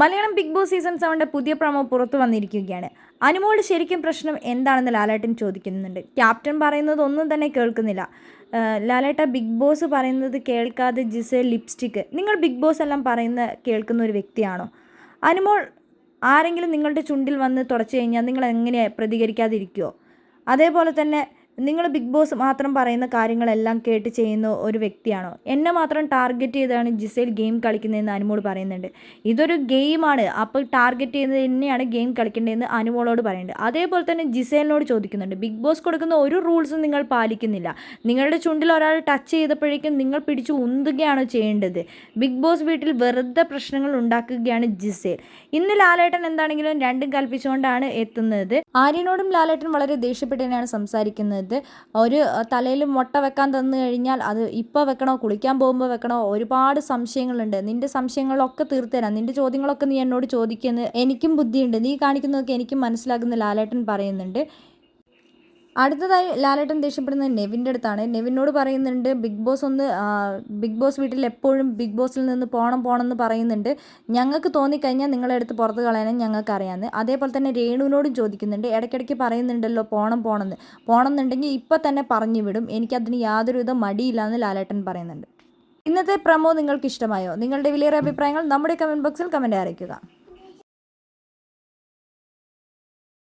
Malayalam big boss season സെവന്റെ പുതിയ promo പുറത്തു വന്നിരിക്കുകയാണ്. അനുമോൾ ശരിക്കും പ്രശ്നം എന്താണെന്ന് ലാലേട്ടൻ ചോദിക്കുന്നുണ്ട്. ക്യാപ്റ്റൻ പറയുന്നത് ഒന്നും തന്നെ കേൾക്കുന്നില്ല. ലാലേട്ട ബിഗ് ബോസ് പറയുന്നത് കേൾക്കാതെ ജിസെ ലിപ്സ്റ്റിക്ക്. നിങ്ങൾ ബിഗ് ബോസ് എല്ലാം പറയുന്ന കേൾക്കുന്ന ഒരു വ്യക്തിയാണോ? അനുമോൾ ആരെങ്കിലും നിങ്ങളുടെ ചുണ്ടിൽ വന്ന് തുടച്ചു കഴിഞ്ഞാൽ നിങ്ങൾ എങ്ങനെ പ്രതികരിക്കാതിരിക്കുമോ അതേപോലെ തന്നെ നിങ്ങൾ ബിഗ് ബോസ് മാത്രം പറയുന്ന കാര്യങ്ങളെല്ലാം കേട്ട് ചെയ്യുന്ന ഒരു വ്യക്തിയാണോ? എന്നെ മാത്രം ടാർഗറ്റ് ചെയ്താണ് ജിസേൽ ഗെയിം കളിക്കുന്നതെന്ന് അനുമോൾ പറയുന്നുണ്ട്. ഇതൊരു ഗെയിമാണ് അപ്പോൾ ടാർഗറ്റ് ചെയ്യുന്നത് തന്നെയാണ് ഗെയിം കളിക്കേണ്ടതെന്ന് അനുമോളോട് പറയുന്നുണ്ട്. അതേപോലെ തന്നെ ജിസേലിനോട് ചോദിക്കുന്നുണ്ട്. ബിഗ് ബോസ് കൊടുക്കുന്ന ഒരു റൂൾസും നിങ്ങൾ പാലിക്കുന്നില്ല. നിങ്ങളുടെ ചുണ്ടിൽ ഒരാൾ ടച്ച് ചെയ്തപ്പോഴേക്കും നിങ്ങൾ പിടിച്ച് ഉന്തുകയാണ് ചെയ്യേണ്ടത്. ബിഗ് ബോസ് വീട്ടിൽ വെറുതെ പ്രശ്നങ്ങൾ ഉണ്ടാക്കുകയാണ് ജിസേൽ. ഇന്ന് ലാലേട്ടൻ എന്താണെങ്കിലും രണ്ടും കൽപ്പിച്ചുകൊണ്ടാണ് എത്തുന്നത്. ആര്യനോടും ലാലേട്ടൻ വളരെ ദേഷ്യപ്പെട്ട് തന്നെയാണ് സംസാരിക്കുന്നത്. ഒരു തലയിൽ മുട്ട വെക്കാൻ തന്നു കഴിഞ്ഞാൽ അത് ഇപ്പോൾ വെക്കണോ കുളിക്കാൻ പോകുമ്പോൾ വെക്കണോ ഒരുപാട് സംശയങ്ങളുണ്ട്. നിന്റെ സംശയങ്ങളൊക്കെ തീർത്തുതരാം നിന്റെ ചോദ്യങ്ങളൊക്കെ നീ എന്നോട് ചോദിക്കുന്നത് എനിക്കും ബുദ്ധിയുണ്ട്. നീ കാണിക്കുന്നതൊക്കെ എനിക്കും മനസ്സിലാകുന്ന ലാലേട്ടൻ പറയുന്നുണ്ട്. അടുത്തതായി ലാലേട്ടൻ ദേഷ്യപ്പെടുന്നത് നെവിന്റെ അടുത്താണ്. നെവിനോട് പറയുന്നുണ്ട് ബിഗ് ബോസ് ഒന്ന് ബിഗ് ബോസ് വീട്ടിൽ എപ്പോഴും ബിഗ് ബോസിൽ നിന്ന് പോകണം പോകണം എന്ന് പറയുന്നുണ്ട്. ഞങ്ങൾക്ക് തോന്നിക്കഴിഞ്ഞാൽ നിങ്ങളെ അടുത്ത് പുറത്ത് കളയാനും ഞങ്ങൾക്ക് അറിയാമെന്ന് അതേപോലെ തന്നെ രേണുവിനോടും ചോദിക്കുന്നുണ്ട് ഇടയ്ക്കിടയ്ക്ക് പറയുന്നുണ്ടല്ലോ എന്ന് പോകണം എന്നുണ്ടെങ്കിൽ ഇപ്പം തന്നെ പറഞ്ഞു വിടും. എനിക്കതിന് യാതൊരുവിധ മടിയില്ല എന്ന് ലാലേട്ടൻ പറയുന്നുണ്ട്. ഇന്നത്തെ പ്രമോ നിങ്ങൾക്ക് ഇഷ്ടമായോ നിങ്ങളുടെ വിലയേറെ അഭിപ്രായങ്ങൾ നമ്മുടെ കമന്റ് ബോക്സിൽ കമന്റ് അറിയിക്കുക.